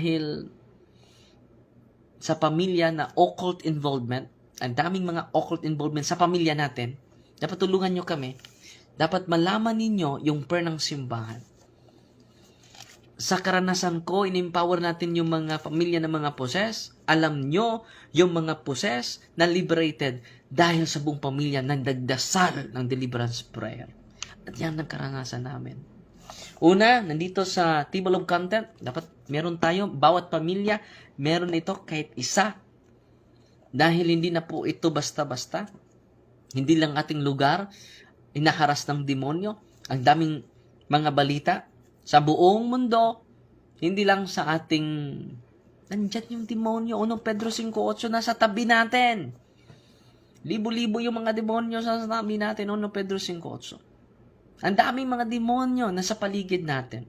dahil sa pamilya na occult involvement, ang daming mga occult involvement sa pamilya natin, dapat tulungan nyo kami. Dapat malaman ninyo yung prayer ng simbahan. Sa karanasan ko, in-empower natin yung mga pamilya ng mga poses. Alam nyo, yung mga poses na liberated dahil sa buong pamilya nagdagdasal ng deliverance prayer. At yan ang karanasan namin. Una, nandito sa table of content, dapat meron tayo, bawat pamilya, meron ito kahit isa. Dahil hindi na po ito basta-basta. Hindi lang ating lugar, inaharas ng demonyo. Ang daming mga balita sa buong mundo, hindi lang sa ating nandyan yung demonyo. Unong Pedro 5.8 nasa tabi natin. Libo-libo yung mga demonyo sa tabi natin. Unong Pedro 5.8. Ang daming mga demonyo nasa paligid natin.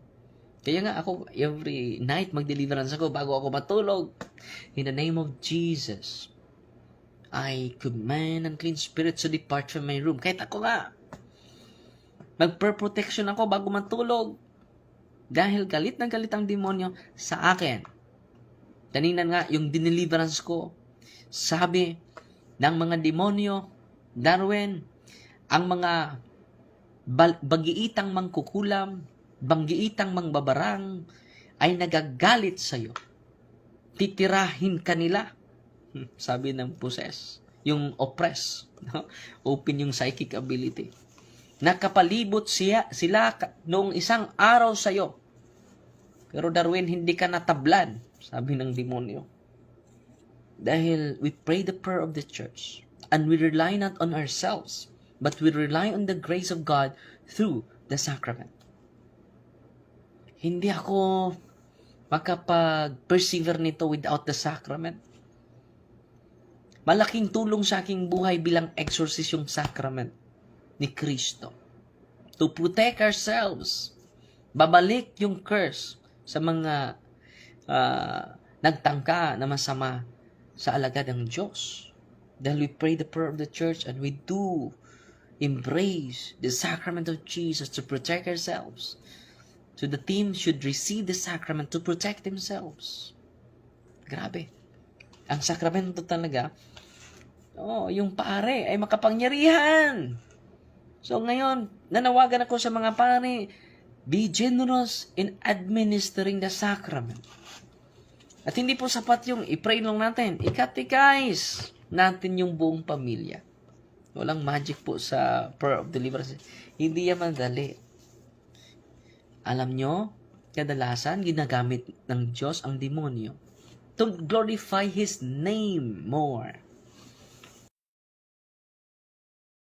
Kaya nga ako, every night mag-deliverance ako bago ako matulog. In the name of Jesus, I command unclean spirits to depart from my room. Kahit ako nga, mag-protection ako bago matulog. Dahil galit na galit ang demonyo sa akin. Kanina nga, yung dineliverance ko, sabi ng mga demonyo, Darwin, ang mga bagiitang mangkukulam, banggiitang mangbabarang, ay nagagalit sa'yo. Titirahin kanila. Hmm, Sabi ng possess. Yung oppress. no? Open yung psychic ability. Nakapalibot siya, sila noong isang araw sa'yo. Pero Darwin, hindi ka natablan, sabi ng demonyo. Dahil we pray the prayer of the church and we rely not on ourselves, but we rely on the grace of God through the sacrament. Hindi ako makapag-persevere nito without the sacrament. Malaking tulong sa aking buhay bilang exorcist yung sacrament ni Kristo. To protect ourselves. Babalik yung curse sa mga ah, nagtangka na masama sa alagad ng Diyos. Dahil we pray the prayer of the church and we do embrace the sacrament of Jesus to protect ourselves. So the team should receive the sacrament to protect themselves. Grabe. Ang sakramento talaga, oh, yung pare ay makapangyarihan. So ngayon, nanawagan ako sa mga pare, be generous in administering the sacrament. At hindi po sapat yung i-pray lang natin. Ikatikais natin yung buong pamilya. Walang magic po sa prayer of deliverance. Hindi yan madali. Alam nyo, kadalasan ginagamit ng Diyos ang demonyo to glorify His name more.